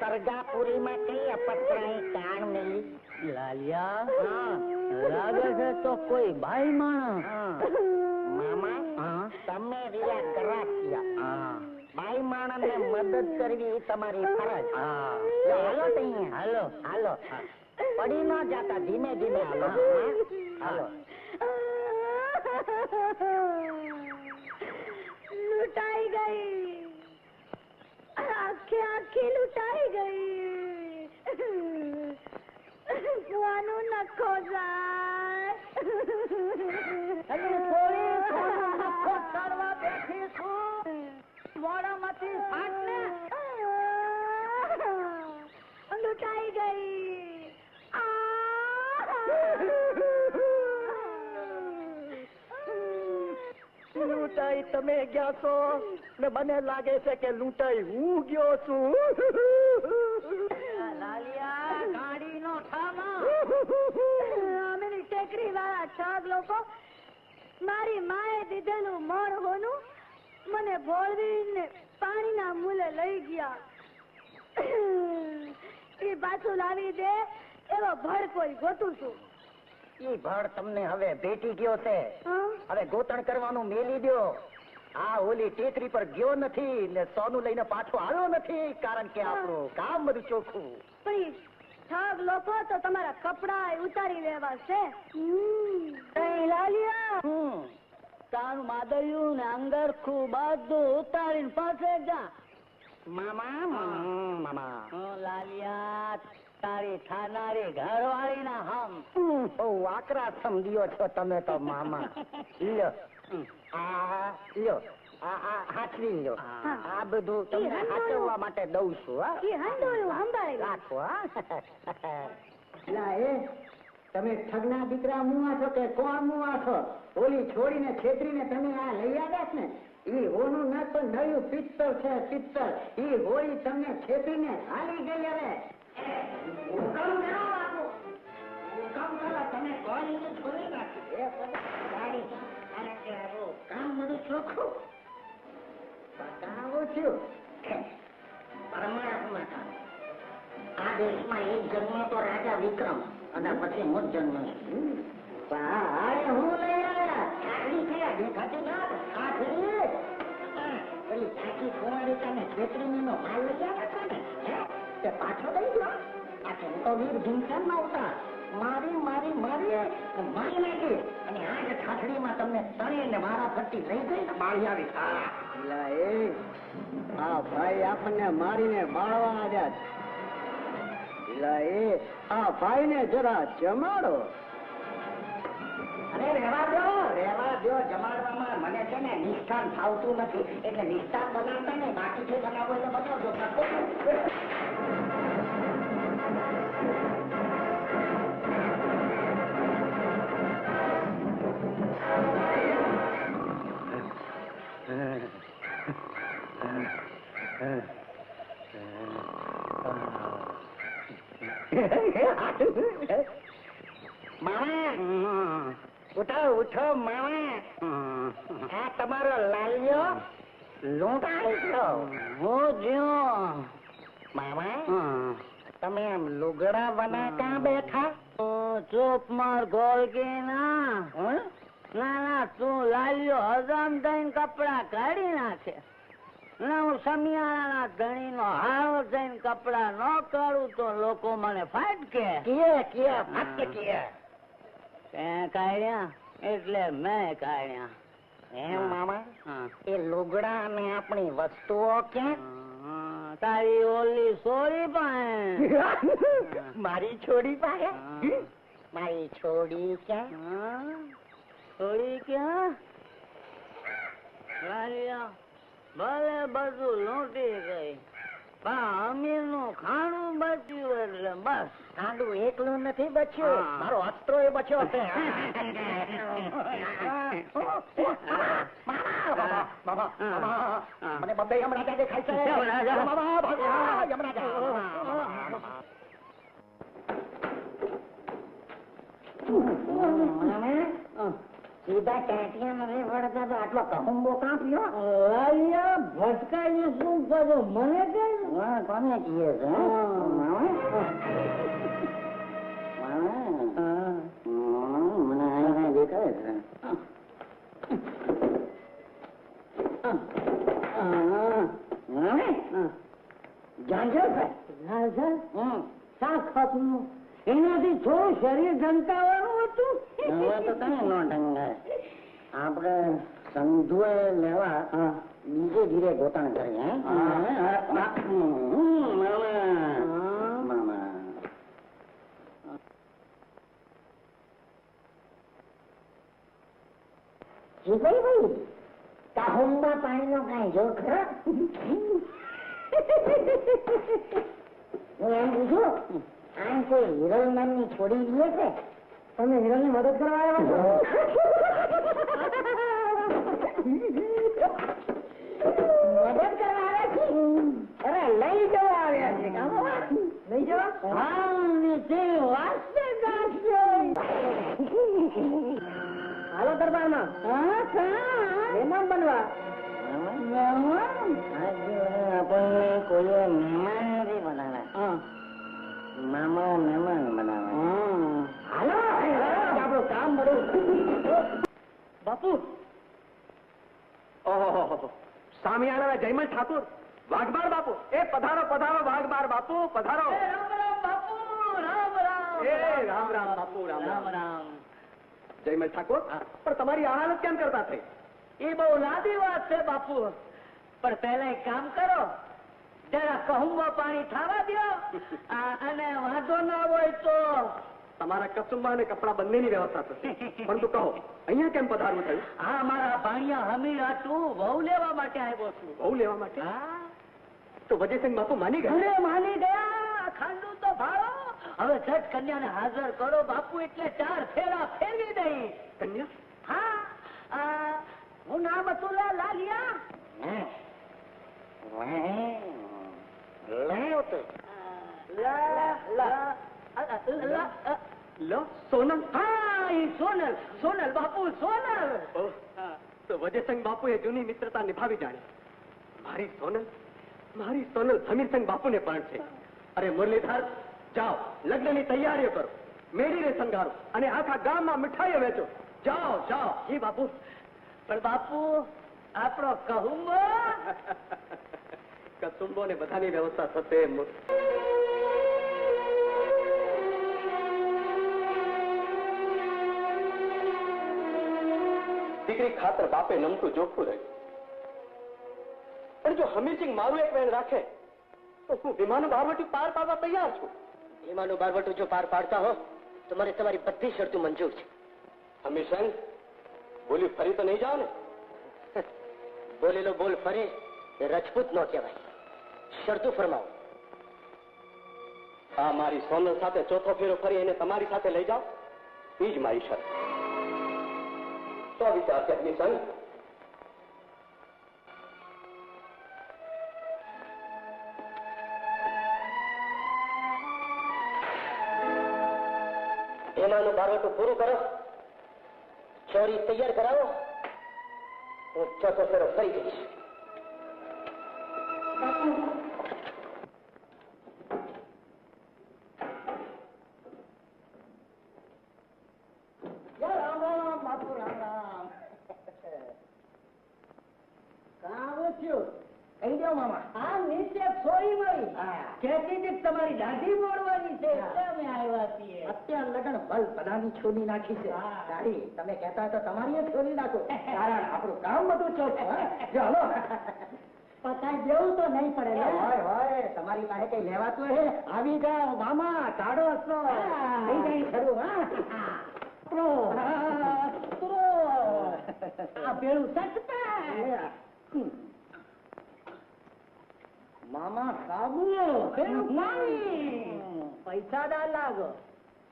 સરગાપુરીમાં કઈ અપતરાઈ કાણ મેલી લાલિયા લાગે છે તો કોઈ ભાઈ માણસ. મામા તમે રિયા કરાસિયા. ભાઈ માણસ ને મદદ કરવી તમારી ફરજ. હાલો તઈ હાલો. હાલો. પડી ન જાતા ધીમે ધીમે હાલો. હાલો. લૂંટાઈ ગઈ આખે આખી લૂંટાઈ ગઈ કુવાનું નખો જાય લૂંટાઈ તમે ગયા છો? ને મને લાગે છે કે લૂંટાઈ હું ગયો છું. હોનું મને ભોળવીને પાણીના મૂલે લઈ ગયા. એ પાછું લાવી દે, એવો ભર કોઈ ગોતું છું. ઈ ભળ તમને હવે ભેટી ગયો છે? હવે ગોતણ કરવાનું મેલી દો આ ઓલી ટેકરી પર ગયો નથી ને સોનું લઈને પાછો આવ્યો નથી કારણ કે આપણું કામ બધું ચોખ્ખું. પણ ઠગ લોકો તો તમારા કપડા ઉતારી લેવા છે. લાલિયા. તારું માદળિયું ને અંગરખું બધું ઉતારીને પાસે જા. મામા. મામા. લાલિયા. તારી થાનારી ઘરવાળી ના હમ. હમ, બહુ આકરા સમજ્યો છો તમે તો મામા? લ્યો. આ લ્યો. આ હાચવી બધું તમને હાચવવા માટે દઉં છું હા? એ હંડોળું સંભાળી રાખો હા? એ તમે ઠગના દીકરા મુવા છો કે કોણ મુવા છો? ઓલી છોડીને છેતરીને તમે આ લઈ આવ્યા છે ને? ઈ હોનું ના તો નયું પિત્તર છે પિત્તર ઈ હોળી તમને છેતરીને હાલી ગઈ હવે. તમે કોઈને છોડી આ દેશમાં એક જન્મ તો રાજા વિક્રમ અને પછી હું જન્મ હું લઈ આવ્યા ચાકરી થયા દેખાતી ના કાઠડી પેલી ચાકી નો માલ લઈ આવ્યા ને? તે પાછો દઈ ગયો આ તો વીર ભીમસેન ના ઉતાર. મારી મારી મારી મારી નાખી. અને આ જ ઠાઠડીમાં તમને તળીને મારા ફટ્ટી લઈ ગઈ ને બાળી આવી. સારા. એ આ ભાઈ આપણને મારીને બાળવા આવ્યા છે. ભાઈ એ આ ભાઈને જરા જમાડો. અરે રહેવા દો. દો જમાડવામાં મને છે ને નિષ્ઠાન ફાવતું નથી એટલે નિષ્ઠાન બનાવતા ને બાકીથી બનાવો એટલે બનાવજો. મામા ઉઠો ઉઠો મામા. આ તમારો લાલ્યો લૂંટાઈ ગયો હું જ્યો મામા તમે આમ લુગડા બના ક્યાં બેઠા? ચોપ માર ગોળકી ના ના ના તું લાલ્યો હજામ થઈને કપડા કાઢી નાખે. ના હું સમિયાણાના ધણીનો હાવ જઈને કપડા ન કાઢું તો લોકો મને ફાટ કે કીએ ફાટકે તે કાઢ્યા એટલે મેં કાઢ્યા એમ મામા? એ લુગડા અને આપણી વસ્તુઓ ક્યાં તારી ઓલી સોરી પાસે મારી છોડી પાસે? મારી છોડી ક્યાં? છોડી ક્યાં? ભલે બધું લૂંટી ગઈ. પણ અમીરનું ખાણું બચ્યું એટલે બસ. ગાંડું એકલું નથી બચ્યું. મારો અસ્ત્રો એ બચ્યો છે મને બબ્બે યમરાજા દેખાય છે. યમરાજા? સીધા ટાંટિયા નથી પડતા તો આટલો કહુંબો કાં પીયો ભટકાઈને શું મને કઈ હા કોને કીએ છે હે? મને અહીંયા દેખાય છે? જાણજો હમ. શાક ખાતું એનાથી થોડું શરીર ઢંકાવાનું હતું? હવે તો કઈ નો આપણે લેવા બીજે ધીરે ગોતાણ કરીએ જીભાઈ કાહુંબા પાણીનો કાંઈ જો ખરો? હું એમ પૂછું આમ કોઈ હિરલ નામની છોડી લે છે. તમે હિરલની મદદ કરવા આવ્યા મદદ કરવા આવ્યા છે અરે લઈ જવા આવ્યા છે. લઈ જવા? હા તે વાસ્તે હાલો દરબારમાં. હા કા મહેમાન બનવા. આજે આપણને કોઈ મહેમાન નથી બનાવ્યા. મામા મહેમાન બનાવ્યા હાલો. આપણું કામ બધું બાપુ. ઓહો સામિયાણા જયમલ ઠાકુર. વાઘબાર બાપુ. એ પધારો પધારો વાઘબાર બાપુ પધારો. રામ રામ બાપુ રામ રામ. એ રામ રામ બાપુ રામ રામ. રામ રામ. જયમલ ઠાકોર પણ તમારી આ હાલત કેમ કરતા થઈ? એ બહુ લાદી વાત છે બાપુ. પણ પહેલા એક કામ કરો. જરા કહુંબો પાણી થવા દો અને વાંધો ના હોય તો. તમારા કસુંબા અને કપડા બંનેની વ્યવસ્થા થશે. પરંતુ કહો અહીંયા કેમ પધારવું થયું? હા મારા ભાણિયા હમીર હતું વહુ લેવા માટે આવ્યો છું. વહુ લેવા માટે? હા. તો વજયસિંહ બાપુ માની ગયા? માની ગયા. ખાંડુ તો ભાળો. હવે છઠ કન્યાને હાજર કરો બાપુ એટલે ચાર ફેરા ફેરવી દઈ. કન્યા? હા. હું નામ હતું લાલિયા. લાયો તો લા- લા- અ- અ- લા- અ- લો સોનમ હા ઈ સોનલ. સોનલ બાપુ સોનલ. તો વજયસિંહ બાપુએ જૂની મિત્રતા નિભાવી જાણી. મારી સોનલ મારી સોનલ સમીરસિંહ બાપુને પણ છે. અરે મુરલીધર જાઓ લગ્નની તૈયારીઓ કરો. મેળીને શણગારો અને આખા ગામમાં મીઠાઈઓ વેચો. જાઓ જાઓ. જી બાપુ. પણ બાપુ આપણો કહુંબો કસુંબો ને બધાની વ્યવસ્થા થશે દીકરી ખાતર બાપે નમતું જોખતું રહ્યું. પણ જો હમીરસિંહ મારું એક વેણ રાખે તો હું વિમાનું બારવટું પાર પાડવા તૈયાર છું. વિમાનું બારવટું જો પાર પાડતા હો તો મને તમારી બધી શરતો મંજૂર છે. હમીરસિંહ બોલી ફરી તો નહીં જાઓ ને? બોલેલો બોલ ફરે એ રજપૂત નો કહેવાય. શરતું ફરમાવો. આ મારી સોનલ સાથે ચોથો ફેરો ફરી એને તમારી સાથે લઈ જાઓ એ જ મારી શરત. તો વિચાર છે હમીરસિંહ વિમાનું બારવટું પૂરું કરો, ચોરી તૈયાર કરાવો, હું ચોથો ફેરો ફરી જઈશ રામ રામ બાપુ રામ રામ કાં આવો છો કહી દો મામા આ નીચે સોઈ મળી હા. કહેતી હતી કે તમારી દાઢી મોડવાની છે એટલે અમે આવ્યા છીએ અત્યાર બધાની છોડી નાખી છે. હા. તમે કહેતા તો તમારી છોડી નાખો. કારણ આપણું કામ બધું હા? જો પતાઈ દેવું તો નહીં પડે હોય હોય. તમારી પાસે કઈ લેવાતું હે? આવી જાઓ મામા કાઢો હા. થઈ જાય ખરું હા. પ્રો. પ્રો. આ પેલું સચતા મામા સાબુ પાણી. પૈસાદાર લાગો.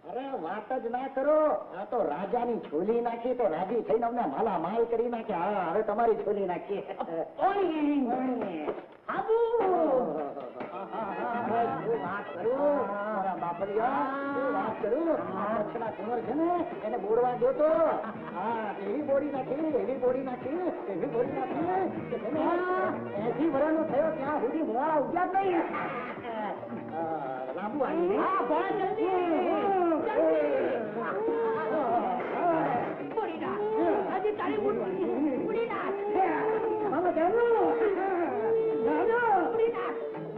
અરે વાત જ ના કરો. આ તો રાજાની છોલી નાખી તો રાજી થઈને અમને માલા માલ કરી નાખે. હા હવે તમારી છોલી નાખી આબુ! શું વાત કરું? મારા બાપલિયા, વાત કરું? આ કુંવર છે ને, એને બોડવા દો તો. હા, એવી બોડી નાખી, એવી બોડી નાખી, એવી બોડી નાખી, કે તમે એસી વર્ષનો થયો ત્યાં સુધી મોડા ઉગ્યા જ નહીં. લાંબુ આવી. હા, પણ હજી તારી ઉડી નાખ મામા જાનું. જાનું. મામા, મામા.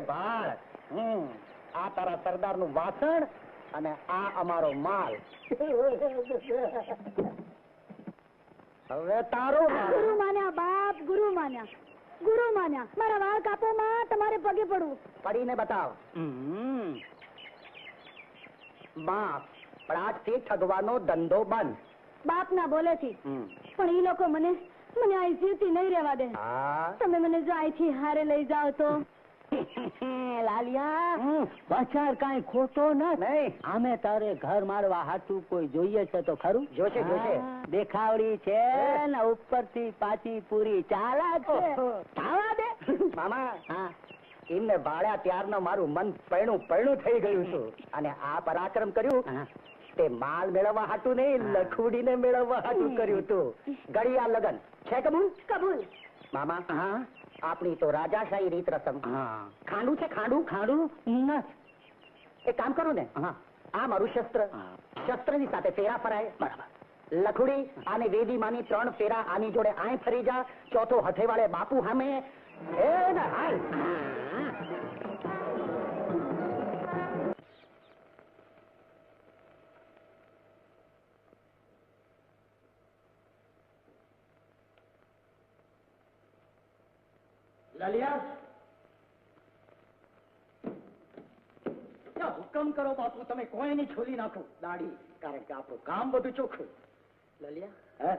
બાળ હમ. આ તારા સરદારનું વાસણ અને આ અમારો માલ. હવે તારું ગુરુ માન્યા બાપ ગુરુ માન્યા. ગુરુ માન્યા મારા વાળ કાપો માં તમારે પગે પડવું. પડીને બતાવ. બાપ પણ આજથી ઠગવાનો ધંધો બંધ. બાપ ના બોલે થી પણ ઈ લોકો મને મને અહીં જીવતી નહીં રહેવા દે. તમે મને જો અહીંથી હારે લઈ જાઓ તો. લાલિયા. હમ. બચાર ખોટો નથી. આમે તારે ઘર મારવા હાટું કોઈ જોઈએ છે તો ખરું? જોશે, જોશે. દેખાવડી છે ને ઉપરથી પાછી પૂરી ચાલા છે. ખાવા દે. મામા હા. એમને ભાડ્યા ત્યારનો મારું મન પૈણું પૈણું થઈ ગયું છું. અને આ પરાક્રમ કર્યું તે માલ મેળવવા હાટું નહીં લખુડીને મેળવવા હાટું કર્યું તું. ગળિયા લગન. છે કબૂલ? કબૂલ. મામા હા. આપણી તો રાજાશાહી રીત રસમ. ખાંડું છે ખાંડું? ખાંડું? એક કામ કરો ને. આ મારું શસ્ત્ર. શસ્ત્રની સાથે ફેરા ફરાય. બરાબર. લખુડી અને વેદી માની ત્રણ ફેરા આની જોડે આય ફરી જા. ચોથો હથેવાળે બાપુ સામે એ ને હાલ. બાપુ તમે કોઈની છોલી નાખો. દાડી કારણ કે આપણું કામ બધું ચોખ્ખું. લલિયા હે?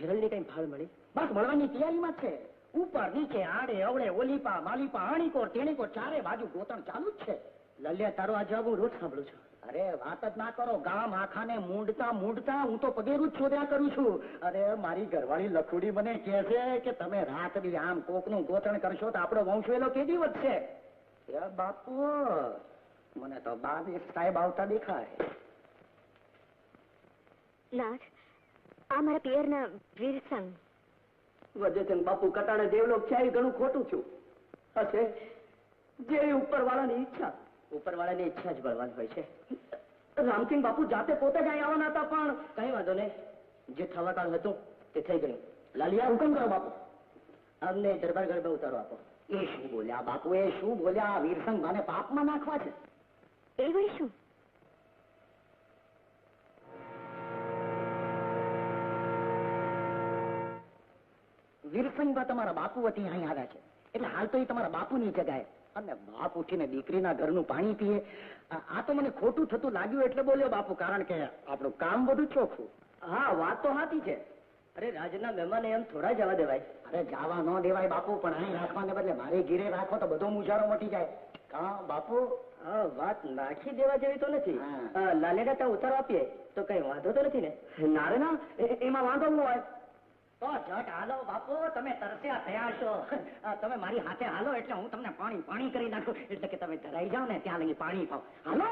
હિરલની કઈ ભાળ મળી? બસ મળવાની તૈયારીમાં છે. ઉપર નીચે આડે અવળે ઓલીપા માલીપા આણીકોર તેણીકોર ચારે બાજુ ગોતણ ચાલુ જ છે. લલિયા તારો આ જવાબ હું રોજ સાંભળું છું. અરે વાત જ ના કરો. ગામ આખાને મૂંડતા મૂંડતા હું તો પગેરું જ શોધ્યા કરું છું. અરે મારી ઘરવાળી લખુડી મને કહે છે કે તમે રાત બી આમ કોકનું ગોતણ કરશો તો આપણો વંશ વેલો કેદી વધશે? બાપુ મને તો બાવીસ સાહેબ આવતા દેખાય. નાથ આ મારા પિયરના વીરસંગ. વજેચંદ બાપુ કટાણે દેવલોક છે એ ઘણું ખોટું છું. હશે જે ઉપરવાળાની ઈચ્છા. ઉપરવાળાની ઈચ્છા જ બળવાન હોય છે. રામસિંહ બાપુ જાતે પોતે જ અહીં આવવાના હતા પણ કઈ વાંધો નહીં. જે થવા કાળ હતું તે થઈ ગયું. લાલિયા હુકમ કરો બાપુ. અમને દરબાર ગરબા ઉતારો આપો. એ શું બોલ્યા બાપુ એ શું બોલ્યા? વીરસંગ મને પાપમાં નાખવા છે. એ વળી શું વીરસંગમાં તમારા બાપુ વતી અહીં આવ્યા છે. એટલે હાલ તો એ તમારા બાપુની જગાએ અને બાપ ઉઠીને દીકરીના ઘરનું પાણી પીએ. આ આ તો મને ખોટું થતું લાગ્યું એટલે બોલ્યો બાપુ કારણ કે આપણું કામ બધું ચોખ્ખું. હા વાત તો સાચી છે. અરે રાજના મહેમાને એમ થોડા જવા દેવાય. અરે જવા ન દેવાય બાપુ પણ અહીં રાખવાને બદલે મારે ઘીરે રાખો તો બધો મુજારો મટી જાય. કા બાપુ? હા વાત નાખી દેવા જેવી તો નથી. લાલેડા ત્યાં ઉતારો આપીએ તો કઈ વાંધો તો નથી ને? ના રે ના એમાં વાંધો ન હોય. તો જટ હાલો બાપુ તમે તરસ્યા થયા છો. તમે મારી હાથે હાલો એટલે હું તમને પાણી પાણી કરી નાખું. એટલે કે તમે ધરાઈ જાઓ ને ત્યાં લગી પાણી પાવ હાલો!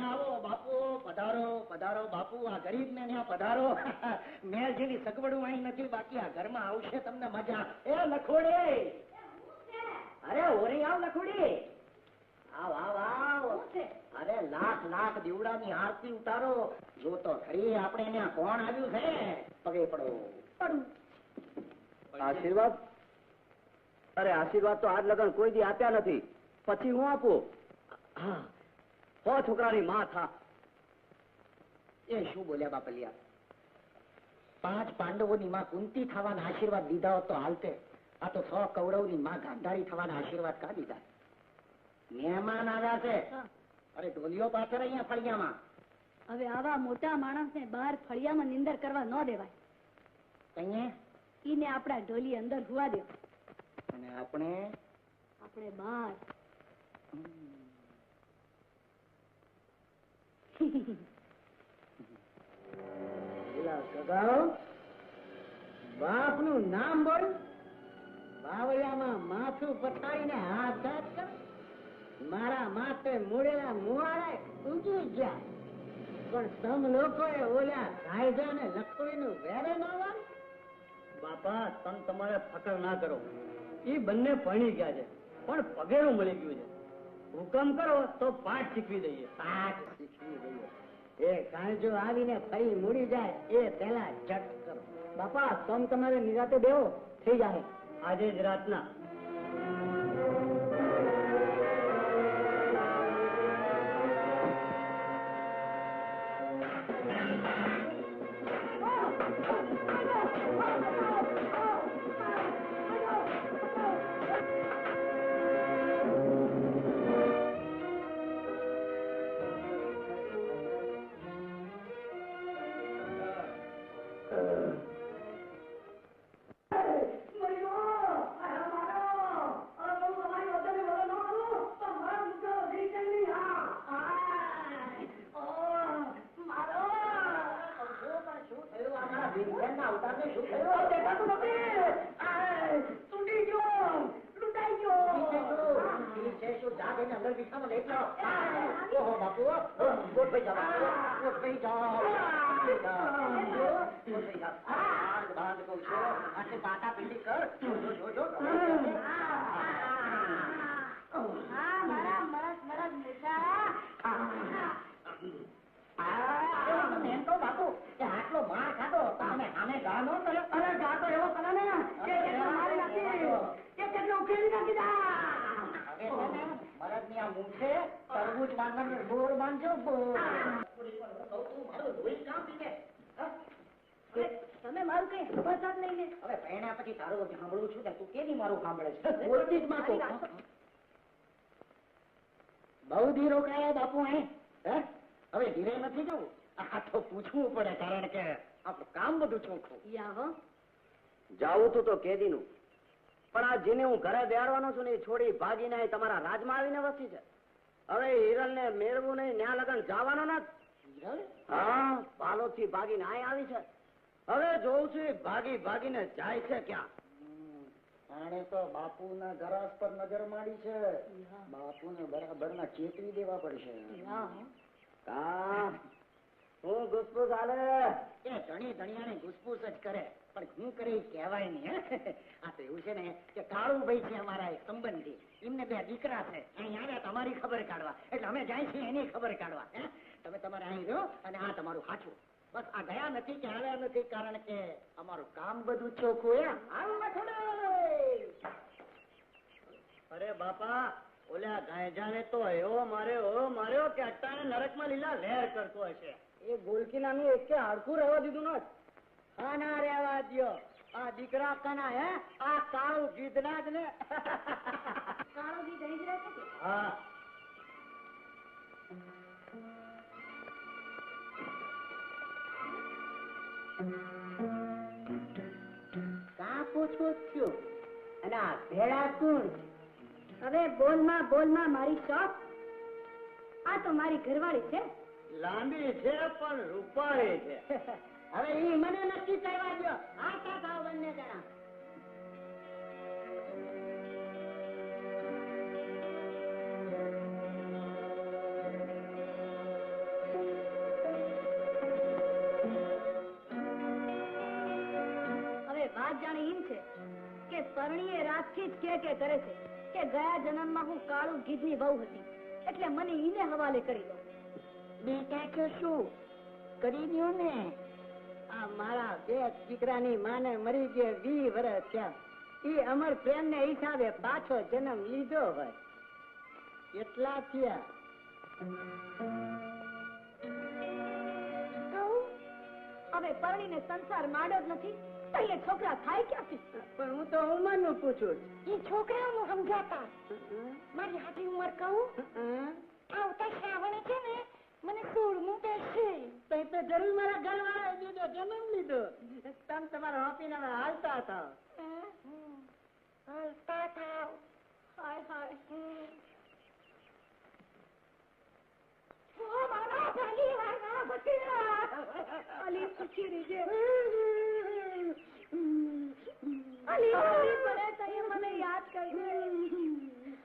આવો બાપુ પધારો પધારો બાપુ આ ગરીબ ને ત્યાં પધારો. મેં જેવી સગવડું અહીં નથી બાકી આ ઘરમાં આવશે તમને મજા. એ લખોડે. અરે ઓરી આવ લખોડી. આવ આવ આવ. અરે લાખ લાખ દીવડાની આરતી ઉતારો. જો તો ખરી આપણે ત્યાં કોણ આવ્યું છે? પગે પડો. આશીર્વાદ? અરે આશીર્વાદ તો આજ લગન કોઈ દી આપ્યા નથી. પછી હું આપું? હા. હો છોકરાની માં થા. એ શું બોલ્યા બાપલિયા? પાંચ પાંડવોની માં કુંતી થવાના આશીર્વાદ દીધા હોત તો હાલતે. આ તો સો કૌરવની માં ગાંધારી થવાના આશીર્વાદ કા દીધા? મહેમાન આવ્યા છે. અરે ઢોલિયો પાછળ અહીંયા ફળિયામાં. હવે આવા મોટા માણસને બહાર ફળિયામાં નિંદર કરવા ન દેવાય. કહીએ? ઈને આપણા ઢોલી અંદર હુવા દે. અને આપણે? આપણે બહાર. પેલા નું નામ બોલ. બાવળિયામાં માથું પથારીને હાથ હાથ મારા માથે મૂળેલા મુવાડા ઉગી ગયા પણ તમ લોકોએ ઓલા કાયદા ને લખોડીનું વેરે ન વાળ્યું? બાપા તમ તમારે ફકર ના કરો. એ બંને ભણી ગયા છે, પણ પગેરું મળી ગયું છે. હુકમ કરો તો પાઠ શીખવી દઈએ. પાઠ શીખવી દઈએ. એ કાંજો આવીને ફરી મૂડી જાય એ પેલા જટ કરો. બાપા તમ તમારે નિરાતે દેવો થઈ જાય. આજે જ રાતના. મરદની તરબૂચ બાંધવાનું બોર બાંધજો બોર. તમે મારું કઈ હવાસાત લઈને હવે પહેણ્યા પછી તારું સાંભળું છું ને તું કેવી મારું સાંભળે છે? બોલતી જ માં બહુ ધી રોકાયા બાપુ અહીં. હે? હવે ધીરે નથી જવું. આ તો પૂછવું પડે કારણ કે આપણું કામ બધું ચોખ્ખું. જાવું તું તો કેદીનું. પણ આ જેને હું ઘરે બેહાડવાનો છું ને એ છોડી ભાગીને તમારા રાજમાં આવીને વસી છે. હવે હિરલ ને મેળવું નહીં ન્યા લગન જવાનો ના હા પાલોદથી ભાગીને આ આવી છે. હવે જોઉં છું એ ભાગી ભાગીને જાય છે ક્યાં? આણે તો બાપુના ગરાસ પર નજર માડી છે. બાપુને બરાબર ના ચેતવી દેવા પડશે. હો. ગુસપુસ હાલે? એ ધણી ધણિયાને ઘૂસપૂસ જ કરે પણ હું કરી કહેવાય નહીં હે? તો એવું છે ને કે કાળુભાઈ છે અમારા એક સંબંધી. એમને બે દીકરા છે. અહીં આવ્યા તમારી ખબર કાઢવા. એટલે અમે જાય છીએ એની ખબર કાઢવા તમે તમારે અહીં રહ્યો અને આ તમારું હાચું. બસ આ ગયા નથી કે આવ્યા નથી કારણ કે અમારું કામ બધું ચોખ્ખું અરે બાપા ઓલા ગાયજાને તો એવો માર્યો એવો માર્યો કે અટ્ટાણે નરકમાં લીલા લહેર કરતો હશે. એ ગોલકીનાનું એક હાડકું રહેવા દીધું ન હા ના રહેવા દ્યો. આ દીકરા કના હે? આ કાળું ગીધના જ ને કાળો ગીધ અહીં જ રહે છે હા. કા પૂછવું થયું? અને આ ભેળા કોણ? હવે બોલમાં બોલમાં મારી શોખ આ તો મારી ઘરવાળી છે. લાંબી છે પણ રૂપાળી છે. હવે એ મને નક્કી કરવા દો આ કા ભાવ બંને જણા. હવે વાત જાણે એમ છે કે પરણીએ રાતથી જ કે કે કરે છે કે ગયા જન્મમાં હું કાળું ગીધની બહુ હતી. એટલે મને ઈને હવાલે કરી દો. બેટા કે શું? કરી દ્યો ને. મારા બે દીકરાની માને મરી ગયે વી વર્ષ થયા. ઈ અમર પ્રેમ ને હિસાબે પાછો જન્મ લીધો હોય. એટલા થયા. હવે પરણીને સંસાર માડો જ નથી. તો એ છોકરા થાય ક્યાંથી? પણ હું તો ઉંમરનું પૂછું એ છોકરા હું સમજાતા મારી હાથી ઉંમર કહું? આવતા શ્રાવણ છે ને. મને સોળમું બેસશે તો એ તો જરૂર મારા ઘરવાળાએ દીધો જન્મ લીધો. તમે તમારા હોપીને હવે હાલતા હતા. હાલતા થાવ હાય હાય. મને યાદ કરી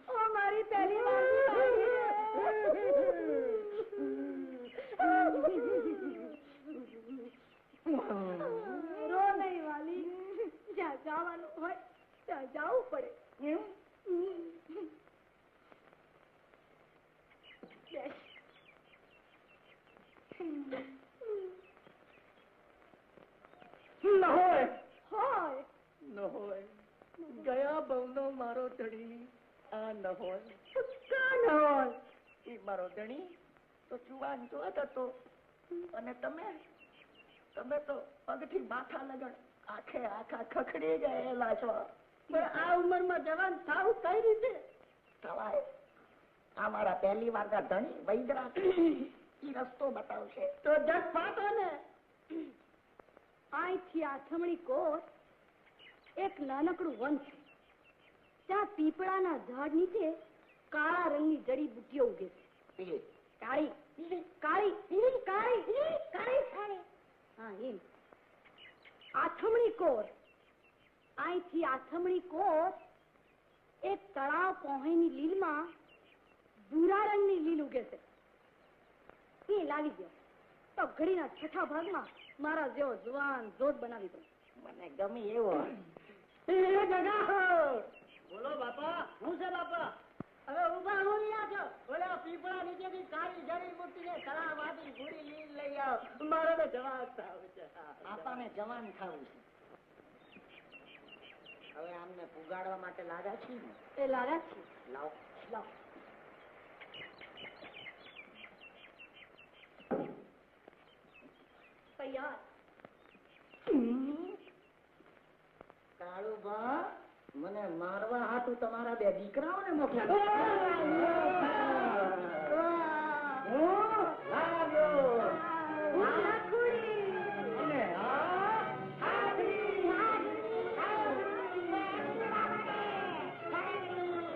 ઓ, મારી પહેલી વાર રો નહીં વાલી જ્યાં જવાનું હોય ત્યાં જવું પડે બેસ. ન હોય હોય ન હોય ગયા બહુનો મારો ધણી આ ન હોય કા ન હોય એ મારો ધણી તો જુવાન જોત હતો અને તમે તમે તો પગથી માથા લગણ આખે આખા ખખડી ગયેલા છો. પણ આ ઉંમરમાં જવાન થાવ કઈ રીતે? થવાય આ મારા પહેલી વાર ના ધણી વૈદરા ઈ રસ્તો બતાવશે. તો જગ પાતો ને. અહીંથી આથમણી કોટ એક નાનકડું વન છે. ત્યાં પીપળાના ઝાડ નીચે કાળા રંગની જડીબુટ્ટીઓ ઉગે છે. એ. કાળી કાળી કાળી કાળી કાળી હા એમ. આથમણી કોર. અહીંથી આથમણી કોર એક તળાવ પહોંચીની લીલમાં ભૂરા રંગની લીલ ઉગે છે. એ લાવી ગયો. તો ઘડીના છઠ્ઠા ભાગમાં મારા જેવો જુવાન જોત બનાવી દો મને ગમે એવો. બોલો બાપા હું છે બાપા? હવે ઊભા હું છો નીચેથી કાળી જડી મૂર્તિ ભૂરી લીલ લઈ આવ. મારે તો જવાન થાવ છે. આપણને જવાન થવું છે. હવે આમને પુગાડવા માટે લાગ્યા છે ને? એ લારા છે. લાવ લાવ. તૈયાર. કાળુ બા મને મારવા હાટું તમારા બે દીકરાઓને મોકલ્યા lá.